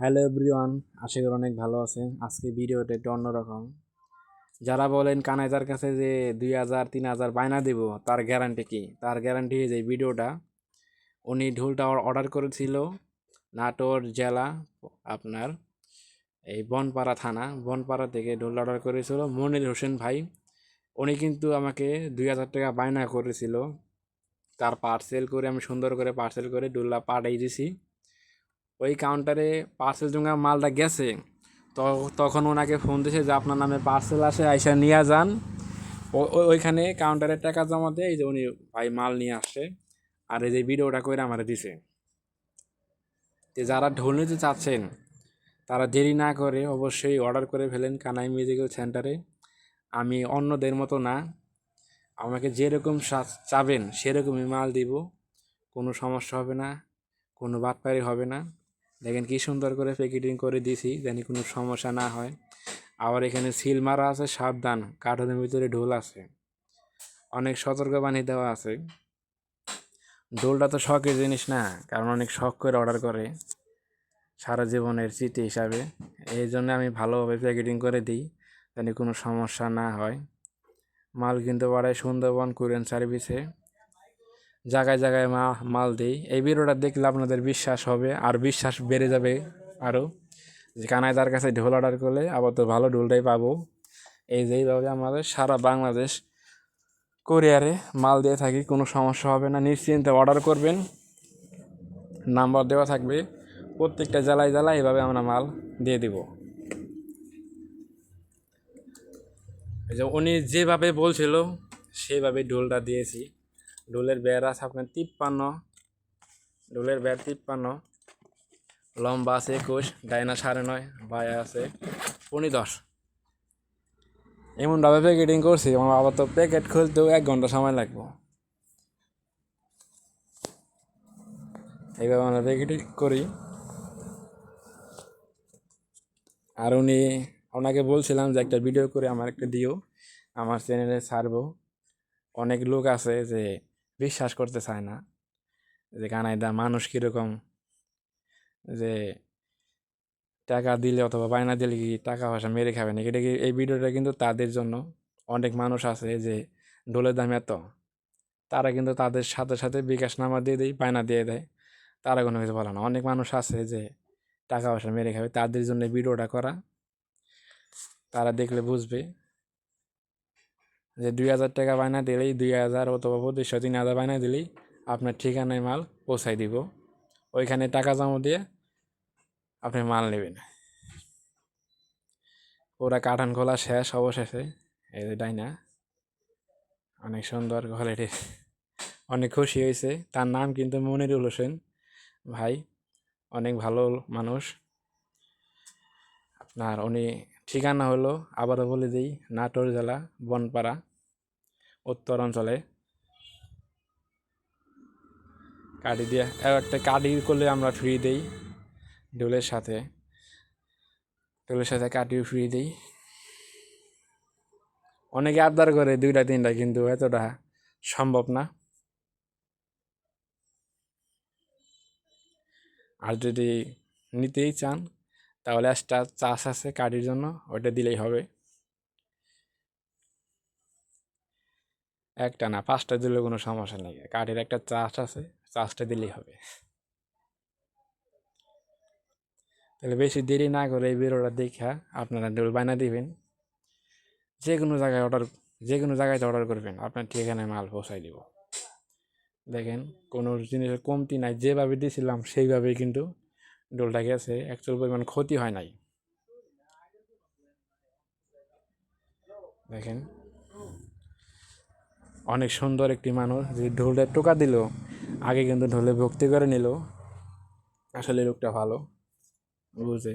Hello everyone, আশা করি অনেক ভালো আছেন। আজকে ভিডিওটা একটু অন্যরকম। যারা বলেন কানাইদার কাছে যে দুই হাজার, তিন হাজার বায়না দিব, তার গ্যারান্টি কি? তার গ্যারান্টি যে ভিডিওটা উনি ঢোলটা অর্ডার করেছিল নাটোর জেলা আপনার এই বনপাড়া থানা। বনপাড়া থেকে ঢোল অর্ডার করেছিল মনির হোসেন ভাই। উনি কিন্তু আমাকে দুই হাজার টাকা বায়না করেছিল। তার পার্সেল করে আমি সুন্দর করে পার্সেল করে ডোলা পাঠাই দিছি। ওই কাউন্টারে পার্সেল জোঙা মালটা গেছে। তখন ওনাকে ফোন দিয়েছে যে আপনার নামে পার্সেল আসে আইসা নিয়ে যান। ওইখানে কাউন্টারে টাকা জমা দেয়, এই যে উনি ভাই মাল নিয়ে আসছে। আর এই যে ভিডিওটা করে আমার দিছে। তো যারা ঢোল নিতে চাচ্ছেন, তারা দেরি না করে অবশ্যই অর্ডার করে ফেলেন কানাই মিউজিক্যাল সেন্টারে আমি অন্যদের মতো না। আমাকে যেরকম চাবেন, সেরকমই মাল দিব। কোনো সমস্যা হবে না, কোনো বাটপারি হবে না। দেখেন কি সুন্দর করে প্যাকেটিং করে দিছি জানি কোনো সমস্যা না হয়। আবার এখানে সিল মারা আছে, সাবধান কার্টনের ভিতরে ঢোল আছে। অনেক সতর্কবাণী দেওয়া আছে। ঢোলটা তো শখের জিনিস না, কারণ অনেক শখ করে অর্ডার করে সারা জীবনের স্মৃতি হিসাবে। এই জন্য আমি ভালোভাবে প্যাকেটিং করে দিই, জানি কোনো সমস্যা না হয়। মাল কিনতে পারে সুন্দরবন কুরিয়ান সার্ভিসে জায়গায় জায়গায় মা, মাল দিই। এই ভিডিওটা দেখলে আপনাদের বিশ্বাস হবে, আর বিশ্বাস বেড়ে যাবে আরও যে কানাইদার কাছে ঢোল অর্ডার করলে আবার তো ভালো ঢোলটাই পাবো। এই যে এইভাবে আমাদের সারা বাংলাদেশ কোরিয়ারে মাল দিয়ে থাকি, কোনো সমস্যা হবে না। নিশ্চিন্তে অর্ডার করবেন। নাম্বার দেওয়া থাকবে। প্রত্যেকটা জেলায় জেলায় এভাবে আমরা মাল দিয়ে দিব। উনি যেভাবে বলছিল সেভাবে ঢোলটা দিয়েছি। ঢোলের বেড় আছে আপনার তিপ্পান্ন ঢোলের বেড় তিপ্পান্ন লম্বা আছে একুশ ডাইনা সাড়ে নয় বায়া আছে পনি দশ এমনভাবে প্যাকেটিং করছি আমার আবার তো প্যাকেট খুলতেও এক ঘণ্টা সময় লাগবে এইভাবে আমরা প্যাকেটিং করি আর উনি ওনাকে বলছিলাম যে একটা ভিডিও করে আমার একটা দিও আমার চ্যানেলে ছাড়বো অনেক লোক আছে যে বিশ্বাস করতে চায় না। যে কানাইদা মানুষ কীরকম? যে টাকা দিলে অথবা বায়না দিলে কি টাকা পয়সা মেরে খাবে না এটা কি এই ভিডিওটা কিন্তু তাদের জন্য অনেক মানুষ আছে যে ঢোলের দাম এত। তারা কিন্তু তাদের সাথে সাথে বিকাশ নামা দিয়ে দেয়, বায়না দিয়ে দেয়। তারা কোনো কিছু বলে না। অনেক মানুষ আছে যে টাকা পয়সা মেরে খাবে। তাদের জন্য ভিডিওটা করা। তারা দেখলে বুঝবে। যে দুই হাজার টাকা বায়না দিলেই দুই হাজার অথবা পঁচিশশো তিন হাজার বায়না দিলেই আপনার ঠিকানায় মাল পৌঁছাই দিব। ওইখানে টাকা জমা দিয়ে আপনি মাল নেবেন। ওরা কাঠান খোলা শেষ অবশেষে, এই যে ডাইনা। অনেক সুন্দর কোয়ালিটি অনেক খুশি হয়েছে। তার নাম কিন্তু মনিরুল হোসেন। ভাই, অনেক ভালো মানুষ। আপনার উনি ঠিকানা হলো, আবারও বলে দিই, নাটোর জেলা, বনপাড়া, উত্তর অঞ্চলে। কাঠি দিয়ে একটা কাঠি করলে আমরা ফ্রি দিই ডোলের সাথে। ডোলের সাথে কাটিও ফ্রি দিই। অনেকে আবদার করে দুইটা, তিনটা, কিন্তু এতটা সম্ভব না। আর যদি নিতেই চান তাহলে একটা চাষ আছে কাঠির জন্য, ওইটা দিলেই হবে। একটা না, পাঁচটা দিলে কোনো সমস্যা নেই। কাঠের একটা চাষ আছে, চাষটা দিলেই হবে। তাহলে বেশি দেরি না করে এই ভিডিওটা দেখা, আপনারা ডোল বানা দিবেন। যে কোনো জায়গায় অর্ডার যে কোনো জায়গায় অর্ডার করবেন, আপনার ঠিকানায় মাল পৌঁছাই দিব। দেখেন, কোনো জিনিসের কমতি নাই, যেভাবে দিয়েছিলাম সেইভাবেই কিন্তু ডোলটা গেছে অ্যাকচুয়াল পরিমাণ ক্ষতি হয় নাই। দেখেন। অনেক সুন্দর একটি মানুষ, যে ঢোলটা টোকা দিল, আগে কিন্তু ঢোলে ভক্তি করে নিল। আসলে লোকটা ভালো, বুঝে।